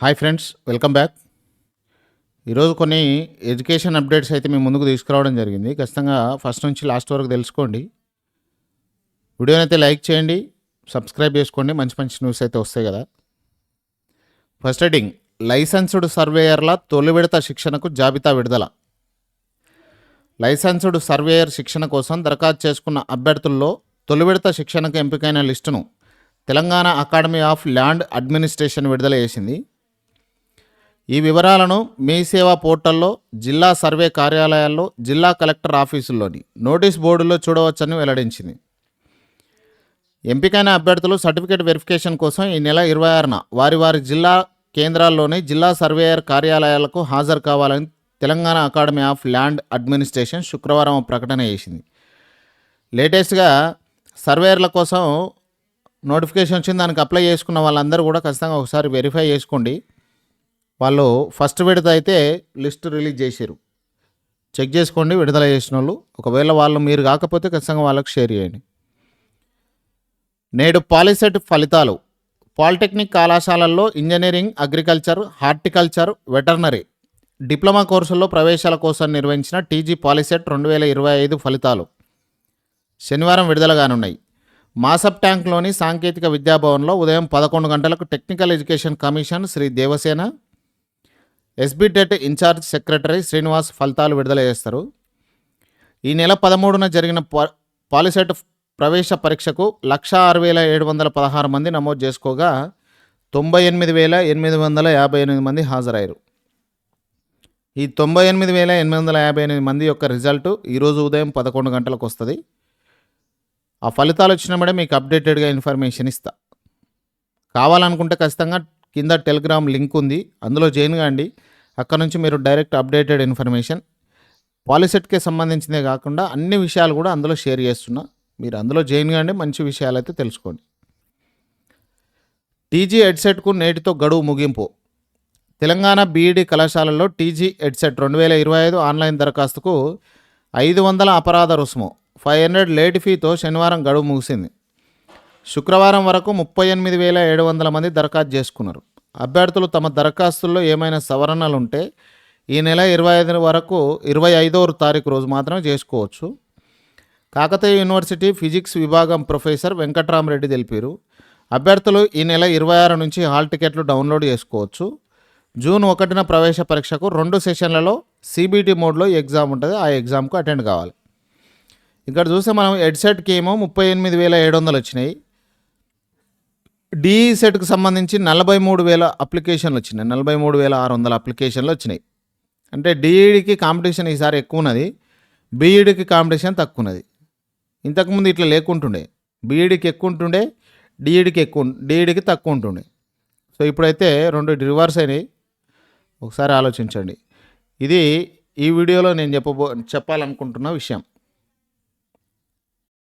Hi friends welcome back. ఈరోజు కొన్ని education updates అయితే మేము ముందుకు తీసుకురావడం జరిగింది. ఖచ్చితంగా ఫస్ట్ నుంచి లాస్ట్ వరకు తెలుసుకోండి. వీడియోని అయితే లైక్ చేయండి సబ్స్క్రైబ్ చేసుకోండి మంచి మంచి న్యూస్ అయితే వస్తాయి కదా. ఫస్ట్ హెడ్డింగ్ లైసెన్స్డ్ సర్వేయర్ల తొలి విడత శిక్షణకు జాబితా విడుదల. లైసెన్స్డ్ సర్వేయర్ శిక్షణ కోసం దరఖాస్తు చేసుకున్న అభ్యర్థుల్లో తొలి విడత శిక్షణకు ఎంపికైన లిస్టును Telangana academy of land administration విడుదల చేసింది. ఈ వివరాలను మీ సేవా పోర్టల్లో జిల్లా సర్వే కార్యాలయాల్లో జిల్లా కలెక్టర్ ఆఫీసుల్లోని నోటీస్ బోర్డులో చూడవచ్చని వెల్లడించింది. ఎంపికైన అభ్యర్థులు సర్టిఫికేట్ వెరిఫికేషన్ కోసం ఈ నెల ఇరవై ఆరున వారి వారి జిల్లా కేంద్రాల్లోని జిల్లా సర్వేయర్ కార్యాలయాలకు హాజరు కావాలని Telangana academy of land administration శుక్రవారం ప్రకటన చేసింది. లేటెస్ట్గా సర్వేయర్ల కోసం నోటిఫికేషన్ వచ్చింది. దానికి అప్లై చేసుకున్న వాళ్ళందరూ కూడా ఖచ్చితంగా ఒకసారి వెరిఫై చేసుకోండి. వాళ్ళు ఫస్ట్ విడత అయితే లిస్ట్ రిలీజ్ చేశారు. చెక్ చేసుకోండి విడుదల చేసిన వాళ్ళు ఒకవేళ వాళ్ళు మీరు కాకపోతే ఖచ్చితంగా వాళ్ళకి షేర్ చేయండి. నేడు పాలిసెట్ ఫలితాలు. పాలిటెక్నిక్ కళాశాలల్లో engineering agriculture horticulture veterinary diploma కోర్సుల్లో ప్రవేశాల కోసం నిర్వహించిన టీజీ పాలిసెట్ రెండు వేల ఇరవై ఐదు ఫలితాలు. శనివారం విడుదలగానున్నాయి మాసప్ ట్యాంక్లోని సాంకేతిక విద్యాభవన్లో ఉదయం పదకొండు గంటలకు technical education commission Shri Devasena SBTET in charge secretary Srinivas ఫలితాలు విడుదల చేస్తారు. ఈ నెల పదమూడున జరిగిన పాలిసెట్ ప్రవేశ పరీక్షకు లక్ష ఆరు వేల ఏడు వందల పదహారు మంది నమోదు చేసుకోగా తొంభై ఎనిమిది వేల ఎనిమిది వందల యాభై ఎనిమిది మంది హాజరయ్యారు. ఈ తొంభై ఎనిమిది వేల ఎనిమిది వందల యాభై ఎనిమిది మంది యొక్క రిజల్ట్ ఈరోజు ఉదయం పదకొండు గంటలకు వస్తుంది. ఆ ఫలితాలు వచ్చినప్పుడే మీకు అప్డేటెడ్గా ఇన్ఫర్మేషన్ ఇస్తా. కావాలనుకుంటే ఖచ్చితంగా కింద టెలిగ్రామ్ లింక్ ఉంది. అందులో జాయిన్ కాండి. అక్కడ నుంచి మీరు డైరెక్ట్ అప్డేటెడ్ ఇన్ఫర్మేషన్. పాలిసెట్కే సంబంధించిందే కాకుండా అన్ని విషయాలు కూడా అందులో షేర్ చేస్తున్నా. మీరు అందులో జాయిన్ కాండి మంచి విషయాలు అయితే తెలుసుకోండి. టీజీ హెడ్సెట్కు నేటితో గడువు ముగింపు. తెలంగాణ బీఈడి కళాశాలలో టీజీ హెడ్సెట్ రెండు వేల ఇరవై ఐదు ఆన్లైన్ దరఖాస్తుకు ఐదు వందల అపరాధ రుసుము ఫైవ్ హండ్రెడ్ లేట్ ఫీతో శనివారం గడువు ముగిసింది. శుక్రవారం వరకు ముప్పై ఎనిమిది వేల ఏడు వందల మంది దరఖాస్తు చేసుకున్నారు. అభ్యర్థులు తమ దరఖాస్తుల్లో ఏమైనా సవరణలు ఉంటే ఈ నెల ఇరవై ఐదు వరకు ఇరవై ఐదో తారీఖు రోజు మాత్రమే చేసుకోవచ్చు. కాకతీయ యూనివర్సిటీ ఫిజిక్స్ విభాగం ప్రొఫెసర్ వెంకట్రామరెడ్డి తెలిపారు. అభ్యర్థులు ఈ నెల ఇరవై ఆరు నుంచి హాల్ టికెట్లు డౌన్లోడ్ చేసుకోవచ్చు. జూన్ ఒకటిన ప్రవేశ పరీక్షకు రెండు సెషన్లలో సిబిటి మోడ్లో ఎగ్జామ్ ఉంటుంది. ఆ ఎగ్జామ్కు అటెండ్ కావాలి. ఇక్కడ చూస్తే మనం హెడ్సెట్కి ఏమో ముప్పై ఎనిమిది వేల ఏడు వందలు వచ్చినాయి. డిఈ సెట్కి సంబంధించి నలభై మూడు వేల అప్లికేషన్లు వచ్చినాయి. నలభై మూడు వేల ఆరు వందల అప్లికేషన్లు వచ్చినాయి. అంటే డిఈడికి కాంపిటీషన్ ఈసారి ఎక్కువ ఉన్నది బీఈడికి కాంపిటీషన్ తక్కువ ఉన్నది ఇంతకుముందు ఇట్లా లేకుంటుండే. బీఈడికి ఎక్కువ ఉంటుండే డిఈడికి ఎక్కువ డిఈడికి తక్కువ ఉంటుండే సో ఇప్పుడైతే రెండు రివర్స్ అయినాయి. ఒకసారి ఆలోచించండి. ఇది ఈ వీడియోలో నేను చెప్పబో చెప్పాలనుకుంటున్న విషయం.